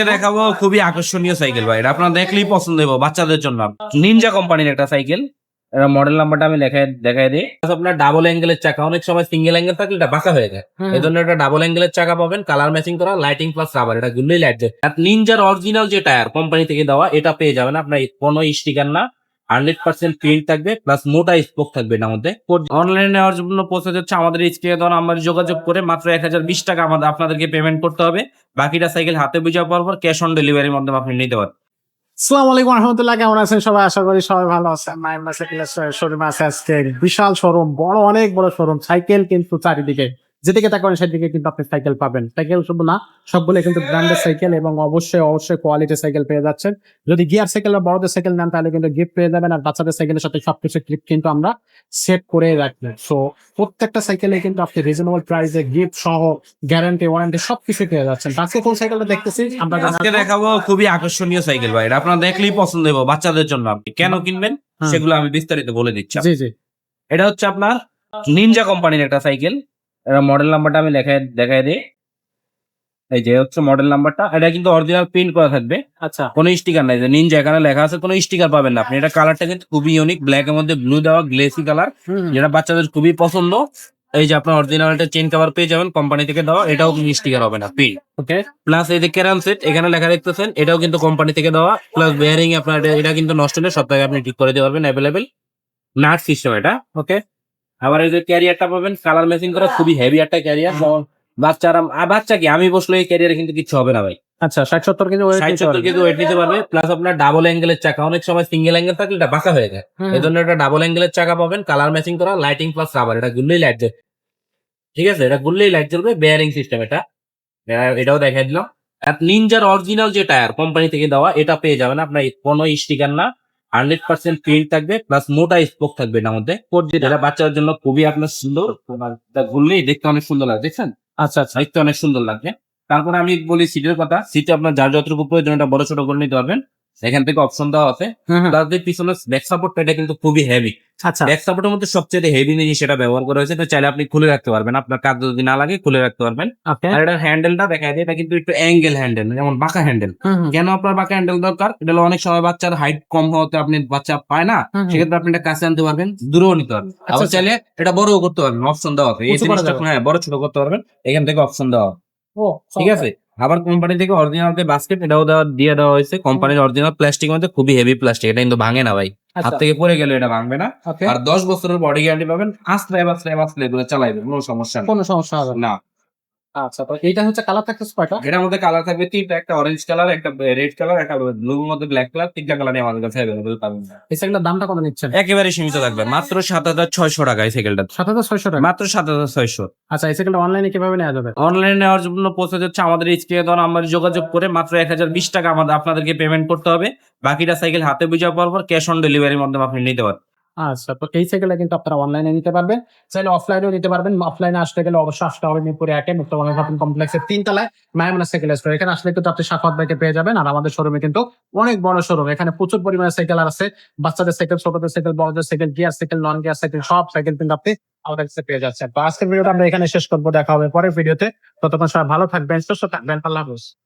দেখাবো? খুবই আকর্ষণীয় সাইকেল ভাই। এটা আপনারা দেখলেই পছন্দ হবে বাচ্চাদের জন্য। নিনজা কোম্পানির একটা সাইকেল। এটা মডেল নাম্বারটা আমি দেখাই দেখাই দিই। আপনার ডাবল অ্যাঙ্গেলের চাকা। অনেক সময় সিঙ্গেল অ্যাঙ্গেল থাকলে এটা বাঁকা হয়ে যায়। এই জন্য এটা ডাবল অ্যাঙ্গেলের চাকা পাবেন কালার ম্যাচিং করা লাইটিং প্লাস রাবার এটা গুলোই লাইট দেয়। আর নিনজার অরিজিনাল যে টায়ার কোম্পানি থেকে দেওয়া এটা পেয়ে যাবেন আপনার কোনো স্টিকার না। হান্ড্রেড পার্সেন্ট প্রিন্ট থাকবে প্লাস মোটা স্পোক থাকবে এটার মধ্যে। অনলাইনে নেওয়ার জন্য পৌঁছে যাচ্ছে আমাদের স্ক্রিনে দেওয়া নাম্বার যোগাযোগ করে মাত্র এক হাজার বিশ টাকা আমাদের আপনাদেরকে পেমেন্ট করতে হবে। বাকিটা সাইকেল হাতে বুঝা পর পর ক্যাশ অন ডেলিভারির মাধ্যমে আপনি নিতে পারেন আসসালামু আলাইকুম রহমতুল্লাহ কেমন আছেন সবাই? আশা করি সবাই ভালো আছেন। মাইমা শোরুমে আছে আজকে। বিশাল শোরুম বড় অনেক বড় শোরুম সাইকেল কিন্তু চারিদিকে। যেদিকে তাকাবেন সেদিকে কিন্তু আপনি সাইকেল পাবেন। সাইকেল শুধু না সবগুলো কিন্তু ব্র্যান্ডের সাইকেল এবং অবশ্যই অবশ্যই কোয়ালিটির সাইকেল পেয়ে যাচ্ছেন। যদি গিয়ার সাইকেল বা বড়দের সাইকেল নেন তাহলে কিন্তু গিফট পেয়ে যাবেন আর বাচ্চাদের সাইকেলের সাথে সবকিছু ক্লিপ কিন্তু আমরা সেট করে রাখব। সো প্রত্যেকটা সাইকেলে কিন্তু আপনি রিজনেবল প্রাইসে গিফট সহ গ্যারান্টি ওয়ারেন্টি সবকিছু পেয়ে যাচ্ছেন। আজকে কোন সাইকেলটা দেখতেছি আমরা আজকে দেখাবো খুবই আকর্ষণীয় সাইকেল ভাই। এটা আপনারা দেখলেই পছন্দ হবে বাচ্চাদের জন্য আপনি। কেন কিনবেন? সেগুলো আমি বিস্তারিত বলে দিচ্ছি। জি জি। এটা হচ্ছে আপনার নিনজা কোম্পানির একটা সাইকেল মডেল নাম্বারটা আমি দেখাই দেখাই দিই। এই যে হচ্ছে মডেল নাম্বারটা এটা কিন্তু অরিজিনাল প্রিন্ট করা থাকবে। আচ্ছা। কোনো স্টিকার নাই যে নিনজা এখানে লেখা আছে কোনো স্টিকার পাবেন না আপনি। এটা কালারটা কিন্তু খুবই ইউনিক ব্ল্যাক এর মধ্যে ব্লু দেওয়া গ্লেসি কালার যেটা বাচ্চাদের খুবই পছন্দ। এই যে আপনার অরিজিনাল একটা চেন কভার পেয়ে যাবেন কোম্পানি থেকে দেওয়া এটাও স্টিকার হবে না প্রিন্ট ওকে প্লাস এই যে ক্যারাম সেট এখানে লেখা দেখতেছেন এটাও কিন্তু কোম্পানি থেকে দেওয়া। প্লাস বেয়ারিং আপনার এটা- কিন্তু নষ্ট হলে সব জায়গায় আপনি ঠিক করে দিতে পারবেন অ্যাভেলেবেল নাট সিস্টেম এটা ওকে আবার এই যে ক্যারিয়ারটা পাবেন কালার ম্যাচিং করা খুবই হেভি একটা ক্যারিয়ার বাচ্চারা বাচ্চা কি? আমি বসলে এই ক্যারিয়ারে কিন্তু কিছু হবে না ভাই। আচ্ছা ষাট সত্তর weight ষাট সত্তর। কিন্তু ওয়েট নিতে পারবে। প্লাস আপনার ডাবল অ্যাঙ্গেলের চাকা। অনেক সময় সিঙ্গেল অ্যাঙ্গেল থাকলে এটা বাঁকা হয়ে যায়। এই জন্য এটা ডাবল অ্যাঙ্গেলের চাকা পাবেন। কালার ম্যাচিং করা লাইটিং প্লাস রাবার এটা গুললেই লাইট দেবে ঠিক আছে? এটা গুললেই লাইট জ্বলবে। বেয়ারিং সিস্টেম এটা। এটাও দেখাই দিলাম। আর নিনজার অরিজিনাল যে টায়ার কোম্পানি থেকে দেওয়া এটা পেয়ে যাবেন। আপনার কোনো স্টিকার না। হান্ড্রেড পার্সেন্ট প্রিন্ট থাকবে প্লাস মোটা স্পোক থাকবে না মধ্যে। এটা বাচ্চাদের জন্য খুবই আপনার সুন্দর ঘুরলেই দেখতে অনেক সুন্দর লাগে দেখছেন? আচ্ছা আচ্ছা। দেখতে অনেক সুন্দর লাগবে। তারপরে আমি বলি সিটের কথা। সিটে আপনার যার যতটুকু প্রয়োজন এটা বড় ছোট করে নিতে পারবেন। এখান থেকে অপশন দেওয়া আছে। যে পিছনে ব্যাক সাপোর্টটা এটা কিন্তু খুবই হেভি আচ্ছা। ব্যাক সাপোর্টের মধ্যে সবচেয়ে হেভি জিনিস সেটা ব্যবহার করা হয়েছে তো চাইলে আপনি খুলে রাখতে পারবেন। আপনার কাজ যদি না লাগে খুলে রাখতে পারবেন। আর এটার হ্যান্ডেলটা দেখা যায় এটা কিন্তু একটু অ্যাঙ্গেল হ্যান্ডেল যেমন বাঁকা হ্যান্ডেল কেন আপনার বাঁকা হ্যান্ডেল দরকার? এটা হলো অনেক সময় বাচ্চার হাইট কম হওয়াতে আপনি বাচ্চা পায় না। সেক্ষেত্রে আপনি এটা কাছে আনতে পারবেন দূরেও নিতে পারবেন। আচ্ছা, আবার আচ্ছা। চাইলে এটা বড়ও করতে পারবেন অপশন দেওয়া আছে। এই জিনিসটা হ্যাঁ বড় ছোট করতে পারবেন এখান থেকে অপশন দেওয়া। ঠিক আছে? আবার কোম্পানি থেকে অরিজিনাল যে বাস্কেট এটাও দেওয়া দিয়ে দেওয়া হয়েছে। কোম্পানির অরিজিনাল প্লাস্টিক মধ্যে খুবই হেভি প্লাস্টিক এটা কিন্তু ভাঙে না ভাই। হাত আচ্ছা। থেকে পড়ে গেলে এটা ভাঙবে না। আর দশ বছরের বডি গ্যারান্টি পাবেন আস্তে আস্তে আস্তে এগুলো চালাইবে কোনো সমস্যা কোনো সমস্যা হবে না। আচ্ছা তো এইটা হচ্ছে কালার থাকতেছে কয়টা এটার মধ্যে কালার থাকবে তিনটা একটা অরেঞ্জ কালার একটা রেড কালার একটা ব্লুর মধ্যে ব্ল্যাক কালার তিনটা কালারই আমাদের কাছে অ্যাভেলেবল পাবেন। এই সাইকেলটার দামটা কত নিচ্ছেন? একেবারে সীমিত থাকবে মাত্র সাত হাজার ছয়শো টাকা এই সাইকেলটা সাত হাজার ছয়শো টাকা? মাত্র সাত হাজার ছয়শো। আচ্ছা এই সাইকেলটা অনলাইনে কীভাবে নেওয়া যাবে? অনলাইনে নেওয়ার জন্য পৌঁছে যাচ্ছে আমাদের স্ক্রিনে দেওয়া নাম্বার যোগাযোগ করে মাত্র এক হাজার বিশ টাকা আমাদের আপনাদেরকে পেমেন্ট করতে হবে। বাকিটা সাইকেল হাতে বুঝা পর পর ক্যাশ অন ডেলিভারির মাধ্যমে আপনি নিতে পারবেন। আচ্ছা তো এই সাইকেলটা কিন্তু আপনারা অনলাইনে নিতে পারবেন। চাইলে অফলাইনেও নিতে পারবেন। অফলাইনে আসতে গেলে অবশ্যই আসতে হবে মিরপুরে একে মুক্তবাংলা শপিং কমপ্লেক্সের তিনতলায় মায়ামনা সাইকেল স্টোর এখানে আসলে কিন্তু আপনি সাফাত বাইকে পেয়ে যাবেন আর আমাদের শোরুমে কিন্তু অনেক বড় শোরুম এখানে প্রচুর পরিমাণে সাইকেল আছে। বাচ্চাদের সাইকেল ছোটদের সাইকেল বড়দের cycle gear cycle non gear cycle সব সাইকেল কিন্তু আপনি আমাদের কাছে পেয়ে যাচ্ছেন। তো আজকের ভিডিওটা আমরা এখানে শেষ করব। দেখা হবে পরের ভিডিওতে। ততক্ষণ সবাই ভালো থাকবেন, সুস্থ থাকবেন। আল্লাহ হাফেজ।